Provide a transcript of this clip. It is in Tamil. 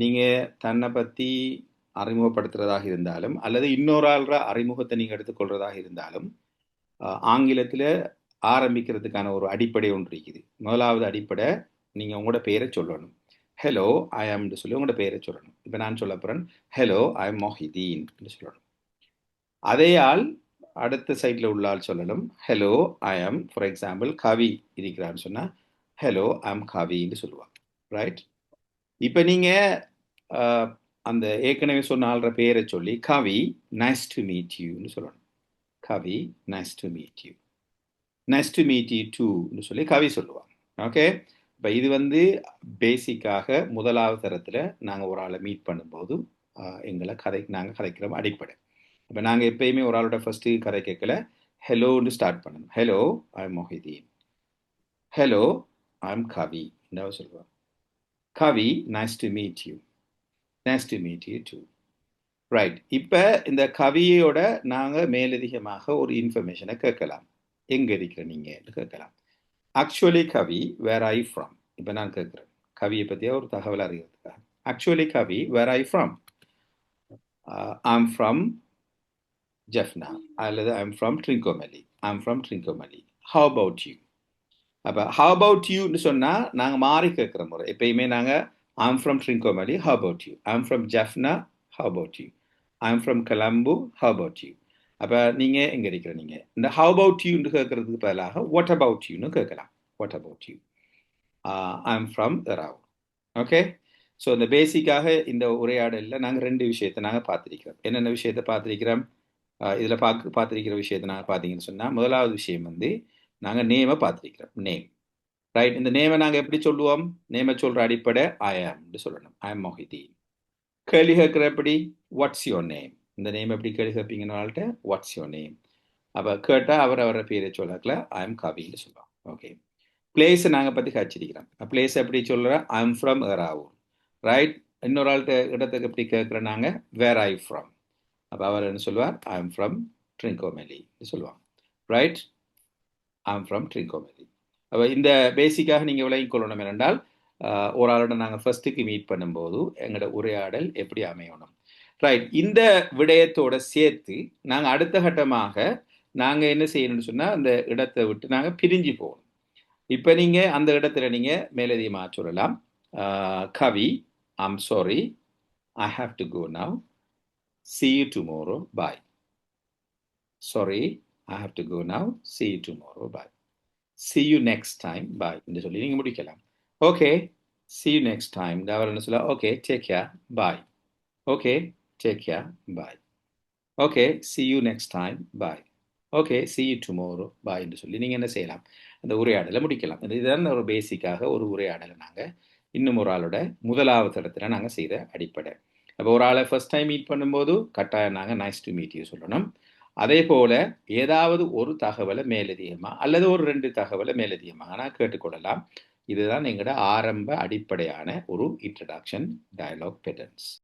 நீங்கள் தன்னை பற்றி அறிமுகப்படுத்துறதாக இருந்தாலும் அல்லது இன்னொரு ஆள்ற அறிமுகத்தை நீங்கள் எடுத்துக்கொள்கிறதாக இருந்தாலும் ஆங்கிலத்தில் ஆரம்பிக்கிறதுக்கான ஒரு அடிப்படை ஒன்று இருக்குது. முதலாவது அடிப்படை நீங்கள் உங்களோட பெயரை சொல்லணும். ஹலோ ஐ ஆம்னு சொல்லி உங்களோட பெயரை சொல்லணும். இப்போ நான் சொல்ல போகிறேன் ஹலோ ஐ எம் மொஹிதீன் சொல்லணும். அதே ஆள் அடுத்த சைடில் உள்ள ஆள் சொல்லணும் ஹலோ ஐ ஆம் ஃபார் எக்ஸாம்பிள் கவி இருக்கிறான்னு சொன்னால் ஹலோ ஐ எம் கவின்னு சொல்லுவாங்க. ரைட் இப்போ நீங்கள் அந்த ஏற்கனவே சொன்ன ஆள்ற பேரை சொல்லி கவி நைஸ் டு மீட் யூன்னு சொல்லணும். Kavi nice to meet you nice to meet you டூன்னு சொல்லி கவி சொல்லுவாங்க. ஓகே இப்போ இது வந்து பேசிக்காக முதலாவது தரத்தில் நாங்கள் ஒரு ஆளை மீட் பண்ணும்போது எங்களை கதை நாங்கள் கதைக்கிறோம் அடிப்படை. இப்போ நாங்கள் எப்பயுமே ஒரு ஆளோட ஃபஸ்ட்டு கதை கேட்கல. ஹலோன்னு ஸ்டார்ட் பண்ணணும். Hello I Mohideen hello I am Kavi என்ன சொல்லுவாங்க Kavi nice to meet you nice to meet you too right இப்போ இந்த கவியோட நாங்கள் மேலதிகமாக ஒரு இன்ஃபர்மேஷனை கேட்கலாம். எங்கே இருக்கிற நீங்கள் கேட்கலாம். Actually Kavi where I from இப்போ நான் கேட்குறேன். கவியை பற்றிய ஒரு தகவல் அறிகிறதுக்காக actually Kavi where I from I'm from Jaffna அல்லது I'm from Trincomalee I'm from Trincomalee how about you அப்போ ஹவ் அபவுட் யூன்னு சொன்னால் நாங்கள் மாறி கேட்குற முறை. எப்பயுமே நாங்கள் I'm from Trincomalee how about you I'm from Jaffna how about you I'm from Colombo how about you அப்போ நீங்கள் எங்கே இருக்கிற நீங்கள் இந்த ஹவ் அபவுட் யூன்னு கேட்கறதுக்கு பதிலாக வாட் அபவுட் யூன்னு கேட்கலாம். What about you I from Rao okay so இந்த பேசிக்காக இந்த உரையாடலில் நாங்கள் ரெண்டு விஷயத்தை நாங்கள் பார்த்துருக்கிறோம். என்னென்ன விஷயத்தை பார்த்துருக்கிறோம்? இதில் பார்க்க பார்த்துருக்கிற விஷயத்தை நாங்கள் பார்த்தீங்கன்னு சொன்னால் முதலாவது விஷயம் வந்து நாங்கள் நேமை பார்த்துருக்கிறோம். நேம் ரைட் இந்த நேமை நாங்கள் எப்படி சொல்லுவோம்? நேமை சொல்கிற அடிப்படை ஐ ஆம்னு சொல்லணும். ஐ எம் மொஹிதீன் கேள்வி கேட்குற எப்படி? வாட்ஸ் யோர் நேம் இந்த நேம் எப்படி கேள்வி கேட்பீங்கன்னு வாட்ஸ் யோர் நேம் அப்போ கேட்டால் அவர் அவரை பேரை சொல்லக்கல ஐ எம் கவின்னு சொல்லுவோம் ஓகே பிளேஸை நாங்கள் பற்றி காய்ச்சிருக்கிறோம். பிளேஸ் எப்படி சொல்கிறோம் I am from Eravur right இன்னொரு ஆள்கிட்ட இடத்துக்கு எப்படி கேட்குற நாங்கள் வேர் ஐ ஃப்ரம் அப்போ அவர் என்ன சொல்லுவார்? ஐ எம் ஃப்ரம் ட்ரிங்கோமெலி சொல்லுவாங்க. ரைட் ஆம் ஃப்ரம் ட்ரிங்கோமெலி அப்போ இந்த பேசிக்காக நீங்கள் விளங்கிக் கொள்ளணும் என்றால் ஒரு ஆளோட நாங்கள் ஃபர்ஸ்ட்டுக்கு மீட் பண்ணும்போது எங்களோட உரையாடல் எப்படி அமையணும்? ரைட் இந்த விடயத்தோட சேர்த்து நாங்கள் அடுத்த கட்டமாக நாங்கள் என்ன செய்யணும்னு சொன்னால் அந்த இடத்தை விட்டு நாங்கள் பிரிஞ்சு போகணும். இப்போ நீங்கள் அந்த இடத்துல நீங்கள் மேலதிகமாக சொல்லலாம். Kavi I'm sorry I have to go now see you tomorrow bye sorry I have to go now see you tomorrow bye see you next time bye என்று சொல்லி நீங்கள் முடிக்கலாம். Okay see you next time அவர் என்ன சொல்ல? Okay take care bye okay take care bye okay see you next time bye okay see you tomorrow bye என்று சொல்லி நீங்கள் என்ன செய்யலாம்? அந்த உரையாடலை முடிக்கலாம். இதுதான் ஒரு பேசிக்காக ஒரு உரையாடலை நாங்கள் இன்னும் ஒரு ஆளோட முதலாவது இடத்துல நாங்கள் செய்த அடிப்படை. அப்போ ஒரு ஆளை ஃபர்ஸ்ட் டைம் மீட் பண்ணும்போது கட்டாயம் நாங்கள் நைஸ் டு மீட் யூ சொல்லணும். அதே போல் ஏதாவது ஒரு தகவலை மேலதிகமாக அல்லது ஒரு ரெண்டு தகவலை மேலதிகமாக நான் கேட்டுக்கொள்ளலாம். இதுதான் எங்களோட ஆரம்ப அடிப்படையான ஒரு இன்ட்ரடக்ஷன் டயலாக் பேட்டர்ன்ஸ்